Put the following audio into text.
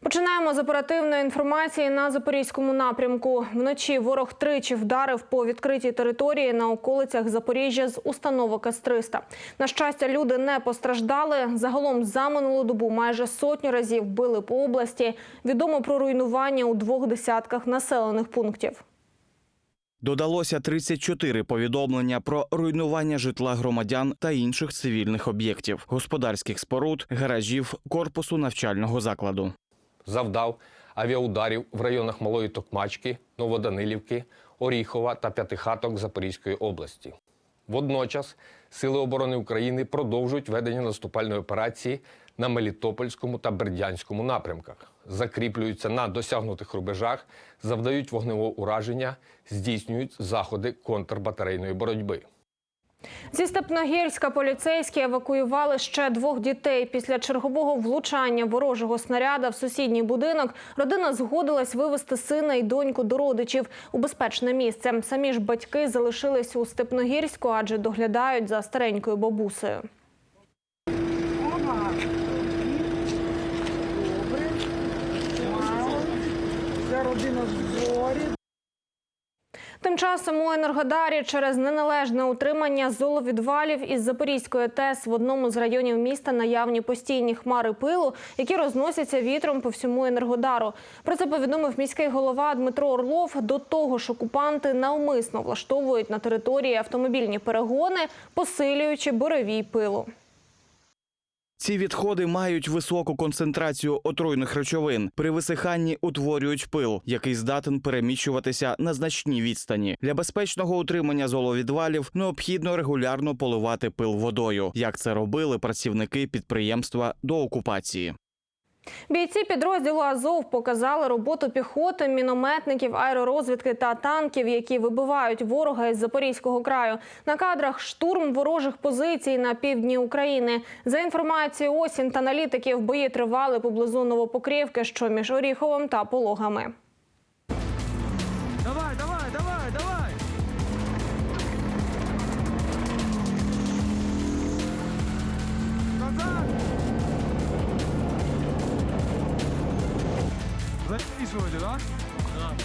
Починаємо з оперативної інформації на запорізькому напрямку. Вночі ворог тричі вдарив по відкритій території на околицях Запоріжжя з установок С-300. На щастя, люди не постраждали. Загалом за минулу добу майже сотню разів били по області. Відомо про руйнування у двох десятках населених пунктів. Додалося 34 повідомлення про руйнування житла громадян та інших цивільних об'єктів, господарських споруд, гаражів, корпусу навчального закладу. Завдав авіаударів в районах Малої Токмачки, Новоданилівки, Оріхова та П'ятихаток Запорізької області. Водночас Сили оборони України продовжують ведення наступальної операції на Мелітопольському та Бердянському напрямках, закріплюються на досягнутих рубежах, завдають вогневого ураження, здійснюють заходи контрбатарейної боротьби. Зі Степногірська поліцейські евакуювали ще двох дітей. Після чергового влучання ворожого снаряда в сусідній будинок родина згодилась вивезти сина і доньку до родичів у безпечне місце. Самі ж батьки залишились у Степногірську, адже доглядають за старенькою бабусею. Вся родина в зборі. Тим часом у Енергодарі через неналежне утримання золовідвалів із Запорізької ТЕС в одному з районів міста наявні постійні хмари пилу, які розносяться вітром по всьому Енергодару. Про це повідомив міський голова Дмитро Орлов. До того ж, окупанти навмисно влаштовують на території автомобільні перегони, посилюючи буревій пилу. Ці відходи мають високу концентрацію отруйних речовин. При висиханні утворюють пил, який здатен переміщуватися на значній відстані. Для безпечного утримання золовідвалів необхідно регулярно поливати пил водою, як це робили працівники підприємства до окупації. Бійці підрозділу Азов показали роботу піхоти, мінометників, аеророзвідки та танків, які вибивають ворога із Запорізького краю. На кадрах штурм ворожих позицій на півдні України. За інформацією осінь та аналітиків, бої тривали поблизу Новопокрівки, що між Оріховим та Пологами. Давай, давай, давай, давай! İzmir'de lan. Tamam.